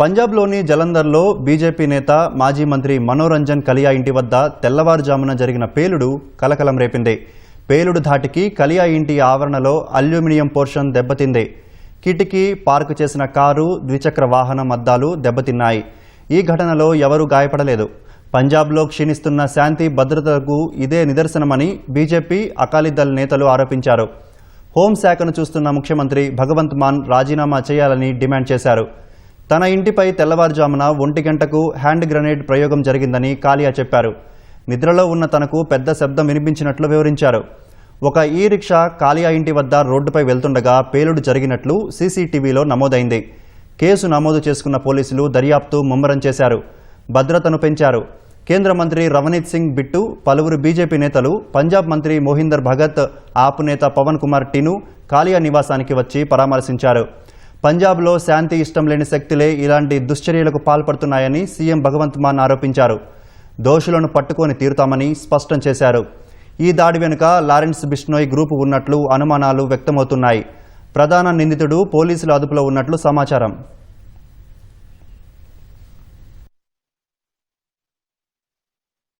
పంజాబ్లోని జలంధర్లో బీజేపీ నేత మాజీ మంత్రి మనోరంజన్ కలియా ఇంటి వద్ద తెల్లవారుజామున జరిగిన పేలుడు కలకలం రేపింది. పేలుడు ధాటికి కలియా ఇంటి ఆవరణలో అల్యూమినియం పోర్షన్ దెబ్బతింది. కిటికీ పార్కు చేసిన కారు ద్విచక్ర వాహనం అద్దాలు దెబ్బతిన్నాయి. ఈ ఘటనలో ఎవరూ గాయపడలేదు. పంజాబ్లో క్షీణిస్తున్న శాంతి భద్రతకు ఇదే నిదర్శనమని బీజేపీ అకాలీదళ్ నేతలు ఆరోపించారు. హోంశాఖను చూస్తున్న ముఖ్యమంత్రి భగవంత్ మాన్ రాజీనామా చేయాలని డిమాండ్ చేశారు. తన ఇంటిపై తెల్లవారుజామున ఒంటి గంటకు హ్యాండ్ గ్రెనేడ్ ప్రయోగం జరిగిందని కాలియా చెప్పారు. నిద్రలో ఉన్న తనకు పెద్ద శబ్దం వినిపించినట్లు వివరించారు. ఒక ఈ రిక్షా కాలియా ఇంటి వద్ద రోడ్డుపై వెళ్తుండగా పేలుడు జరిగినట్లు సీసీటీవీలో నమోదైంది. కేసు నమోదు చేసుకున్న పోలీసులు దర్యాప్తు ముమ్మరం చేశారు. భద్రతను పెంచారు. కేంద్ర మంత్రి రవనీత్ సింగ్ బిట్టు పలువురు బీజేపీ నేతలు పంజాబ్ మంత్రి మోహిందర్ భగత్ ఆప్ నేత పవన్ కుమార్ టిను కాలియా నివాసానికి వచ్చి పరామర్శించారు. పంజాబ్లో శాంతి ఇష్టం లేని శక్తులే ఇలాంటి దుశ్చర్యలకు పాల్పడుతున్నాయని సీఎం భగవంత్ మాన్ ఆరోపించారు. దోషులను పట్టుకొని తీరుతామని స్పష్టం చేశారు. ఈ దాడి వెనుక లారెన్స్ బిష్నోయ్ గ్రూపు ఉన్నట్లు అనుమానాలు వ్యక్తమవుతున్నాయి. ప్రధాన నిందితుడు పోలీసుల అదుపులో ఉన్నట్లు సమాచారం.